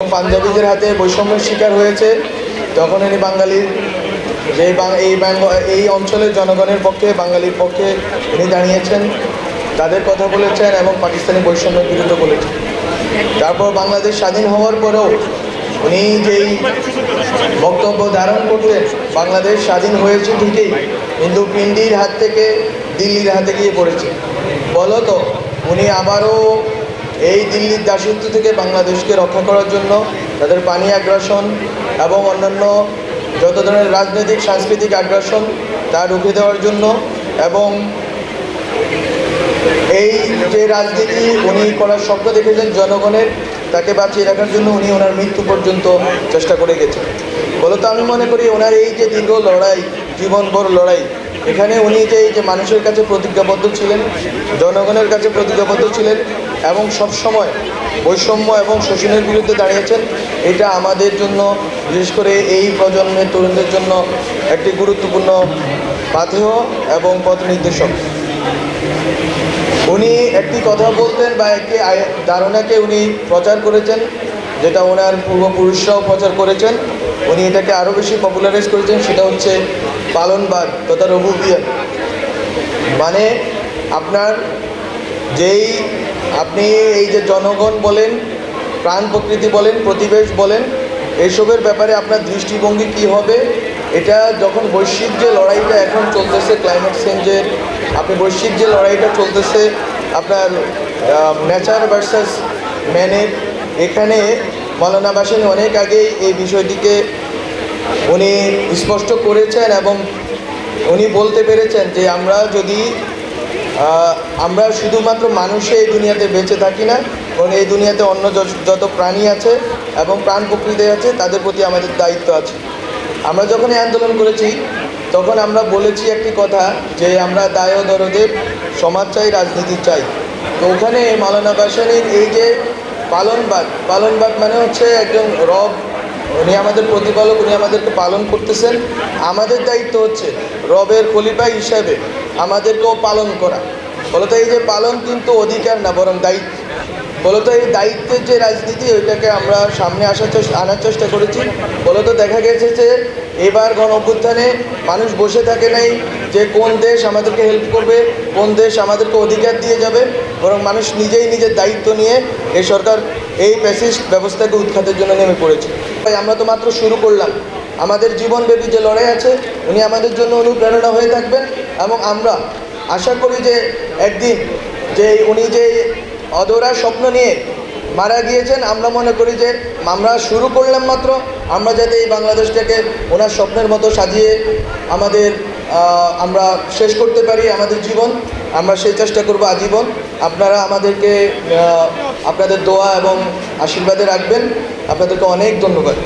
পাঞ্জাবিদের হাতে বৈষম্যের শিকার হয়েছে, তখন ইনি বাঙালির যে এই এই অঞ্চলের জনগণের পক্ষে, বাঙালির পক্ষে ইনি দাঁড়িয়েছেন, তাদের কথা বলেছেন এবং পাকিস্তানি বৈষম্যের বিরুদ্ধে বলেছেন। তারপর বাংলাদেশ স্বাধীন হওয়ার পরেও উনি যেই বক্তব্য ধারণ করতেন, বাংলাদেশ স্বাধীন হয়েছে ঠিকই, কিন্তু পিন্ডির হাত থেকে, দিল্লির হাতে গিয়ে পড়েছে। বলতো, উনি আবারও এই দিল্লির দাসত্ব থেকে বাংলাদেশকে রক্ষা করার জন্য তাদের পানি আগ্রাসন এবং অন্যান্য যত ধরনের রাজনৈতিক, সাংস্কৃতিক আগ্রাসন তা রুখে দেওয়ার জন্য এবং এই যে রাজনীতি উনি করার স্বপ্ন দেখেছেন জনগণের, তাকে বাঁচিয়ে রাখার জন্য উনি ওনার মৃত্যু পর্যন্ত চেষ্টা করে গেছেন। বলতো আমি মনে করি ওনার এই যে দীর্ঘ লড়াই, জীবনভর লড়াই, এখানে উনি যে এই যে মানুষের কাছে প্রতিজ্ঞাবদ্ধ ছিলেন, জনগণের কাছে প্রতিজ্ঞাবদ্ধ ছিলেন এবং সব সময় বৈষম্য এবং শোষণের বিরুদ্ধে দাঁড়িয়েছেন, এটা আমাদের জন্য, বিশেষ করে এই প্রজন্মের তরুণদের জন্য একটি গুরুত্বপূর্ণ পাথেয় এবং পথ নির্দেশক। উনি একটি কথা বলতেন বা একটি ধারণাকে উনি প্রচার করেছেন, যেটা ওনার পূর্বপুরুষরাও প্রচার করেছেন। উনি এটাকে আরও বেশি পপুলারাইজ করেছেন, সেটা হচ্ছে পালনবাদ তথা রবুবিয়ান মানে আপনার যেই আপনি এই যে জনগণ বলেন, প্রাণ প্রকৃতি বলেন, প্রতিবেশ বলেন, এসবের ব্যাপারে আপনার দৃষ্টিভঙ্গি কী হবে? এটা যখন বৈশ্বিক যে লড়াইটা এখন চলতেছে ক্লাইমেট চেঞ্জের আপনি বৈশ্বিক যে লড়াইটা চলতেছে, আপনার নেচার ভার্সাস ম্যানের এখানে মৌলানা বাসিনী অনেক আগেই এই বিষয়টিকে উনি স্পষ্ট করেছেন এবং উনি বলতে পেরেছেন যে আমরা যদি আমরা শুধুমাত্র মানুষে এই দুনিয়াতে বেঁচে থাকি না এবং এই দুনিয়াতে অন্য যত- প্রাণী আছে এবং প্রাণ প্রকৃতি আছে, তাদের প্রতি আমাদের দায়িত্ব আছে। আমরা যখন এই আন্দোলন করেছি, তখন আমরা বলেছি একটি কথা, যে আমরা দায় ও দরদে সমাজ চাই, রাজনীতি চাই। তো ওখানে মালানা বাসানির এই যে পালনবাদ পালনবাদ মানে হচ্ছে একজন রব, উনি আমাদের প্রতিপালক, উনি আমাদেরকে পালন করতেছেন। আমাদের দায়িত্ব হচ্ছে রবের খলিফা হিসাবে আমাদেরকেও পালন করা। বলতো এই যে পালন কিন্তু অধিকার না, বরং দায়িত্ব। বলতো এই দায়িত্বের যে রাজনীতি, ওইটাকে আমরা সামনে আসার চেষ্টা, আনার চেষ্টা করেছি। বলতো দেখা গেছে যে এবার গণ অভ্যুত্থানে মানুষ বসে থাকে নাই যে কোন দেশ আমাদেরকে হেল্প করবে, কোন দেশ আমাদেরকে অধিকার দিয়ে যাবে। বরং মানুষ নিজেই নিজের দায়িত্ব নিয়ে এই সরকার এই প্যাসিস্ট ব্যবস্থাকে উৎখাতের জন্য নেমে পড়েছে। তাই আমরা তো মাত্র শুরু করলাম। আমাদের জীবনব্যাপী যে লড়াই আছে, উনি আমাদের জন্য অনুপ্রেরণা হয়ে থাকবেন। এবং আমরা আশা করি যে একদিন যে উনি যে অধরা স্বপ্ন নিয়ে মারা গিয়েছেন, আমরা মনে করি যে আমরা শুরু করলাম মাত্র। আমরা যাতে এই বাংলাদেশটাকে ওনার স্বপ্নের মতো সাজিয়ে আমাদের আমরা শেষ করতে পারি আমাদের জীবন। আমরা সেই চেষ্টা করব আজীবন। আপনারা আমাদেরকে আপনাদের দোয়া এবং আশীর্বাদে রাখবেন। আপনাদেরকে অনেক ধন্যবাদ।